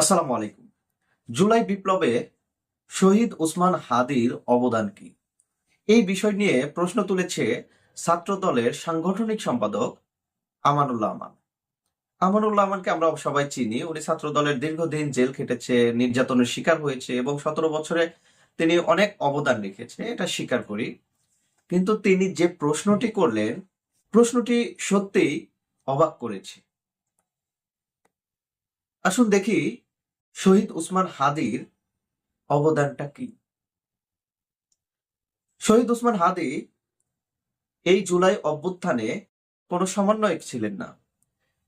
আসসালামু আলাইকুম। জুলাই বিপ্লবে শহীদ উসমান হাদির অবদান কি? এই বিষয় নিয়ে প্রশ্ন তুলেছে ছাত্র দলের সাংগঠনিক সম্পাদক আমানুল্লাহ আমান। আমানুল্লাহ আমানকে আমরা সবাই চিনি। উনি ছাত্র দলের দীর্ঘদিন জেল খেটেছে, নির্যাতনের শিকার হয়েছে এবং সতেরো বছরে তিনি অনেক অবদান রেখেছে, এটা স্বীকার করি। কিন্তু তিনি যে প্রশ্নটি করলেন, প্রশ্নটি সত্যিই অবাক করেছে। আসুন দেখি শহীদ উসমান হাদির অবদানটা কি? শহীদ উসমান হাদি এই জুলাই অভ্যুত্থানে কোনো সমন্বয়ক ছিলেন না।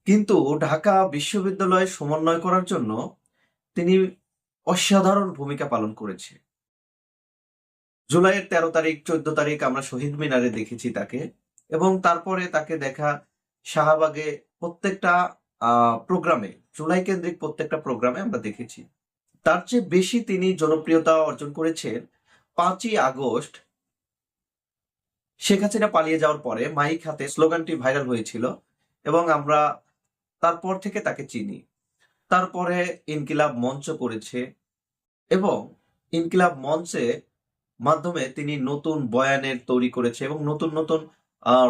কিন্তু ঢাকা বিশ্ববিদ্যালয়ে সমন্বয় করার জন্য তিনি অসাধারণ ভূমিকা পালন করেছে। জুলাইয়ের তেরো তারিখ, চোদ্দ তারিখ আমরা শহীদ মিনারে দেখেছি তাকে এবং তারপরে তাকে দেখা শাহবাগে প্রত্যেকটা প্রোগ্রামে, জুলাই কেন্দ্রিক প্রত্যেকটা প্রোগ্রামে আমরা দেখেছি। তার চেয়ে বেশি তিনি জনপ্রিয়তা অর্জন করেছেন পাঁচই আগস্ট। শেখ হাসিনা পালিয়ে যাওয়ার পরে মাইক হাতে স্লোগানটি ভাইরাল হয়েছিল এবং আমরা তারপর থেকে তাকে চিনি। তারপরে ইনকিলাব মঞ্চ করেছে এবং ইনকিলাব মঞ্চে মাধ্যমে তিনি নতুন বয়ানের তৈরি করেছে এবং নতুন নতুন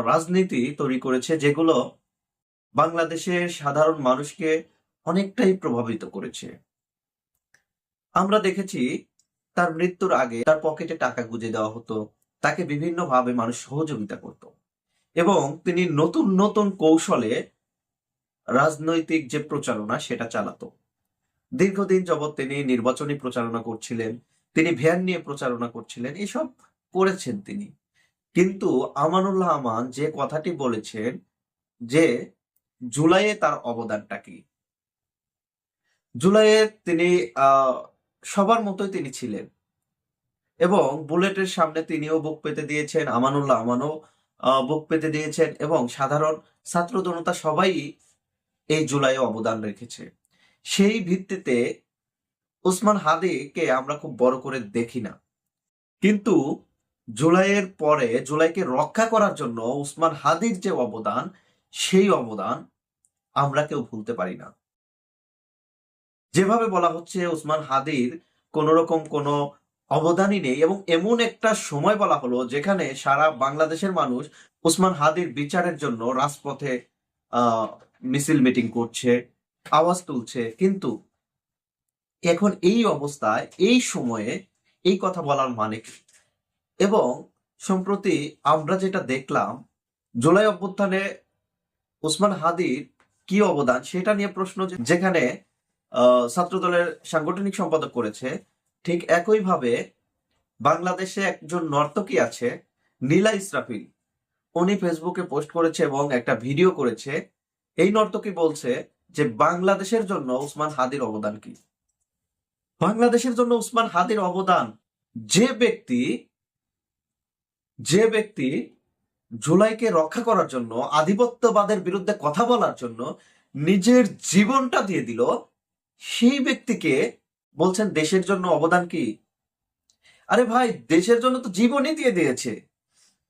রাজনীতি তৈরি করেছে যেগুলো বাংলাদেশের সাধারণ মানুষকে অনেকটাই প্রভাবিত করেছে। আমরা দেখেছি তার মৃত্যুর আগে তার পকেটে টাকা গুজে দেওয়া হতো, তাকে বিভিন্নভাবে মানুষ সহযোগিতা করত এবং তিনি নতুন নতুন কৌশলে রাজনৈতিক যে প্রচারণা সেটা চালাতো। দীর্ঘদিন যাবৎ তিনি নির্বাচনী প্রচারণা করছিলেন, তিনি ভ্যান নিয়ে প্রচারণা করছিলেন, এসব করেছেন তিনি। কিন্তু আমানুল্লাহ আমান যে কথাটি বলেছেন যে জুলাইয়ে তার অবদানটা কি? জুলাইয়ে তিনি সবার মতোই তিনি ছিলেন। এবং বুলেটের সামনে তিনিও বুক পেতে দিয়েছেন, আমানুল্লাহ আমানও বুক পেতে দিয়েছেন এবং সাধারণ ছাত্র জনতা সবাই এই জুলাইয়ে অবদান রেখেছে। সেই ভিত্তিতে উসমান হাদিকে আমরা খুব বড় করে দেখি না। কিন্তু জুলাইয়ের পরে, জুলাইকে রক্ষা করার জন্য উসমান হাদির যে অবদান সেই অবদান আমরা কেউ ভুলতে পারি না যেভাবে বলা হচ্ছে উসমান হাদির কোন রকম কোনো অবদানই নেই এবং এমন একটা সময় বলা হলো যেখানে সারা বাংলাদেশের মানুষ উসমান হাদির বিচারের জন্য রাজপথে মিছিল মিটিং করছে, আওয়াজ তুলছে কিন্তু এখন এই অবস্থায়, এই সময়ে এই কথা বলার মানে কি? এবং সম্প্রতি আমরা যেটা দেখলাম, জুলাই অভ্যুত্থানে উসমান হাদির কি অবদান সেটা নিয়ে প্রশ্ন যেখানে ছাত্রদলের সাংগঠনিক সম্পাদক করেছে, ঠিক একইভাবে বাংলাদেশে একজন নর্তকী আছে, নীলা ইসরাফিল। উনি ফেসবুকে পোস্ট করেছে এবং একটা ভিডিও করেছে। এই নর্তকী বলছে যে বাংলাদেশের জন্য উসমান হাদির অবদান কি? বাংলাদেশের জন্য উসমান হাদির অবদান যে ব্যক্তি যে ব্যক্তি জুলাইকে রক্ষা করার জন্য, আধিপত্যবাদের বিরুদ্ধে কথা বলার জন্য নিজের জীবনটা দিয়ে দিল। সেই ব্যক্তিকে বলছেন, দেশের জন্য অবদান কি? আরে ভাই, দেশের জন্য তো জীবনই দিয়ে দিয়েছে।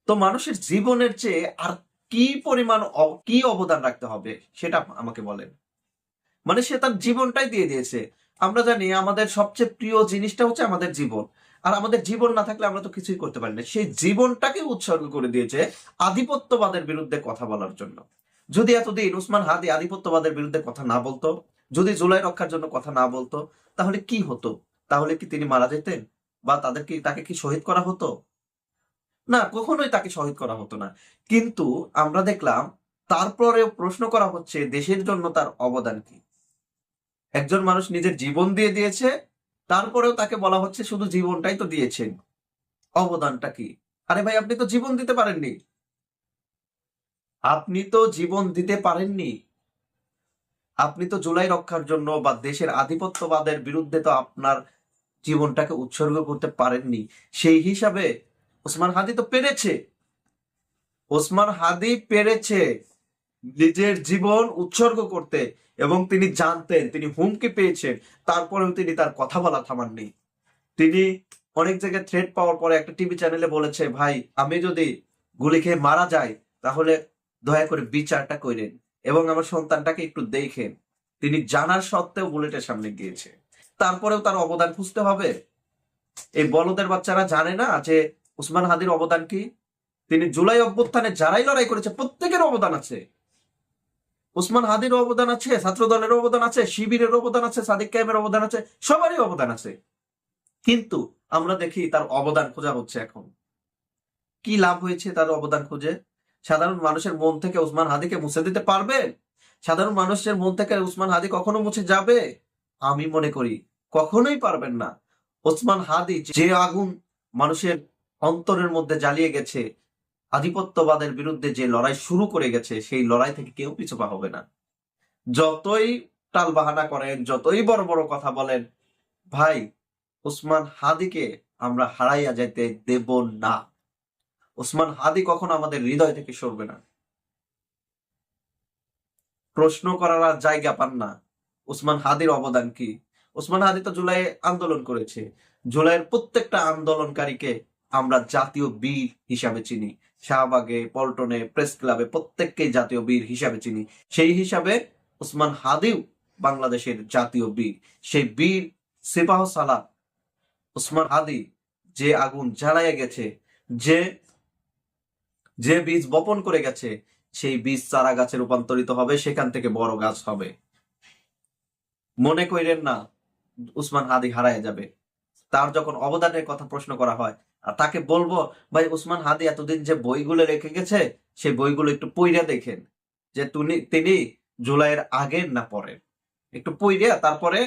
তো মানুষের জীবনের চেয়ে আর কি পরিমাণ কি অবদান রাখতে হবে, সেটা আমাকে বলেন। মানে সে তার জীবনটাই দিয়ে দিয়েছে। আমরা জানি আমাদের সবচেয়ে প্রিয় জিনিসটা হচ্ছে আমাদের জীবন। আর আমাদের জীবন না থাকলে আমরা তো কিছুই করতে পারি না। সেই জীবনটাকে উৎসর্গ করে দিয়েছে আধিপত্যবাদের বিরুদ্ধে কথা বলার জন্য। যদি এতদিন উসমান হাদি আধিপত্যবাদের বিরুদ্ধে কথা না বলতো, যদি জুলাই রক্ষার জন্য কথা না বলতো, তাহলে কি হতো? তাহলে কি তিনি মারা যেতেন? বা তাদেরকে তাকে কি শহীদ করা হতো? না, কখনোই তাকে শহীদ করা হতো না। কিন্তু আমরা দেখলাম, তারপরেও প্রশ্ন করা হচ্ছে, দেশের জন্য তার অবদান কি? একজন মানুষ নিজের জীবন দিয়ে দিয়েছে তারপরেও তাকে বলা হচ্ছে শুধু জীবনটাই তো দিয়েছেন। অবদানটা কি? আরে ভাই, আপনি তো জীবন দিতে পারেননি। আপনি তো জীবন দিতে পারেননি। আপনি তো জুলাই রক্ষার জন্য বা দেশের আধিপত্যবাদের বিরুদ্ধে তো আপনার জীবনটাকে উৎসর্গ করতে পারেননি। সেই হিসাবে ওসমান হাদি তো পেরেছে। ওসমান হাদি পেরেছে। নিজের জীবন উৎসর্গ করতে এবং তিনি জানতেন, তিনি হুমকি পেয়েছেন। তারপরেও তিনি তার কথা বলা থামাননি। তিনি অনেক জায়গায় থ্রেড পাওয়ার পরে একটা টিভি চ্যানেলে বলেছে, ভাই, আমি যদি গুলি খেয়ে মারা যাই, তাহলে দয়া করে বিচারটা করেন এবং আমার সন্তানটাকে একটু দেখেন। তিনি জানার সত্ত্বেও বুলেটের সামনে গিয়েছে। তারপরেও তার অবদান খুঁজতে হবে। এই বলদের বাচ্চারা জানে না যে উসমান হাদির অবদান কি। তিনি জুলাই অভ্যুত্থানে যারাই লড়াই করেছে, প্রত্যেকের অবদান আছে। উসমান হাদির অবদান আছে ছাত্র দলের অবদান আছে, শিবিরের অবদান আছে, সাদিক কায়েমের অবদান আছে, সবারই অবদান আছে। কিন্তু আমরা দেখি তার অবদান খোঁজা হচ্ছে এখন। কি লাভ হয়েছে তার অবদান খুঁজে? সাধারণ মানুষের মন থেকে উসমান হাদিকে মুছে দিতে পারবে? সাধারণ মানুষের মন থেকে উসমান হাদি কখনো মুছে যাবে? আমি মনে করি কখনোই পারবেন না। ওসমান হাদি যে আগুন মানুষের অন্তরের মধ্যে জ্বালিয়ে গেছে আধিপত্যবাদের বিরুদ্ধে যে লড়াই শুরু করে গেছে, সেই লড়াই থেকে কেউ পিছু পা হবে না। যতই টাল বাহানা করেন, যতই বড় বড় কথা বলেন, ভাই উসমান হাদিকে আমরা হারাইয়া যাইতে দেব না। উসমান হাদি কখনো আমাদের হৃদয় থেকে সরবে না। প্রশ্ন করার আর জায়গা পান না। উসমান হাদির অবদান কি? উসমান হাদি তো জুলাই আন্দোলন করেছে। জুলাইয়ের প্রত্যেকটা আন্দোলনকারীকে আমরা জাতীয় বীর হিসাবে চিনি। শাহবাগে, পল্টনে, প্রেস ক্লাবে প্রত্যেককেই জাতীয় বীর হিসাবে চিনি। সেই হিসাবে উসমান হাদিও বাংলাদেশের জাতীয় বীর। সেই বীর সিপাহ সালাহ উসমান হাদি যে আগুন জ্বালাইয়া গেছে, যে যে বীজ বপন করে গেছে, সেই বীজ চারা গাছে রূপান্তরিত হবে, সেখান থেকে বড় গাছ হবে। মনে কইরেন না উসমান হাদি হারায় যাবে। তার যখন অবদানের কথা প্রশ্ন করা হয়, আর তাকে বলব, ভাই উসমান হাদি এতদিন যে বইগুলো রেখে গেছে, সেই বইগুলো একটু পইরা দেখেন, যে তিনি তিনি জুলাইয়ের আগের না পরের? একটু পইরা তারপরে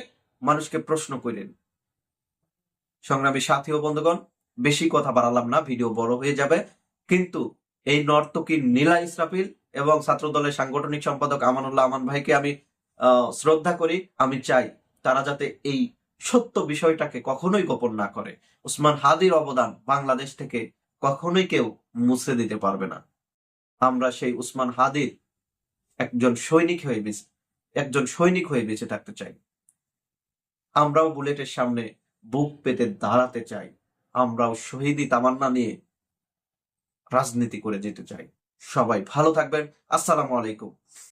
মানুষকে প্রশ্ন করেন। সংগ্রামী সাথী ও বন্ধুগণ, বেশি কথা বাড়ালাম না, ভিডিও বড় হয়ে যাবে। কিন্তু এই নর্তকী নীলা ইসরাফিল এবং ছাত্র দলের সাংগঠনিক সম্পাদক আমানুল্লাহ আমান ভাইকে আমি শ্রদ্ধা করি, আমি চাই তারা যাতে এই সত্য বিষয়টাকে কখনোই গোপন না করে। উসমান হাদির অবদান বাংলাদেশ থেকে কখনোই কেউ মুছে দিতে পারবে না। আমরা সেই উসমান হাদির একজন সৈনিক হয়ে বেঁচে, একজন সৈনিক হয়ে বেঁচে থাকতে চাই। আমরাও বুলেটের সামনে বুক পেতে দাঁড়াতে চাই। আমরাও শহীদি তামান্না নিয়ে রাজনীতি করে যেতে চাই। সবাই ভালো থাকবেন। আসসালামু আলাইকুম।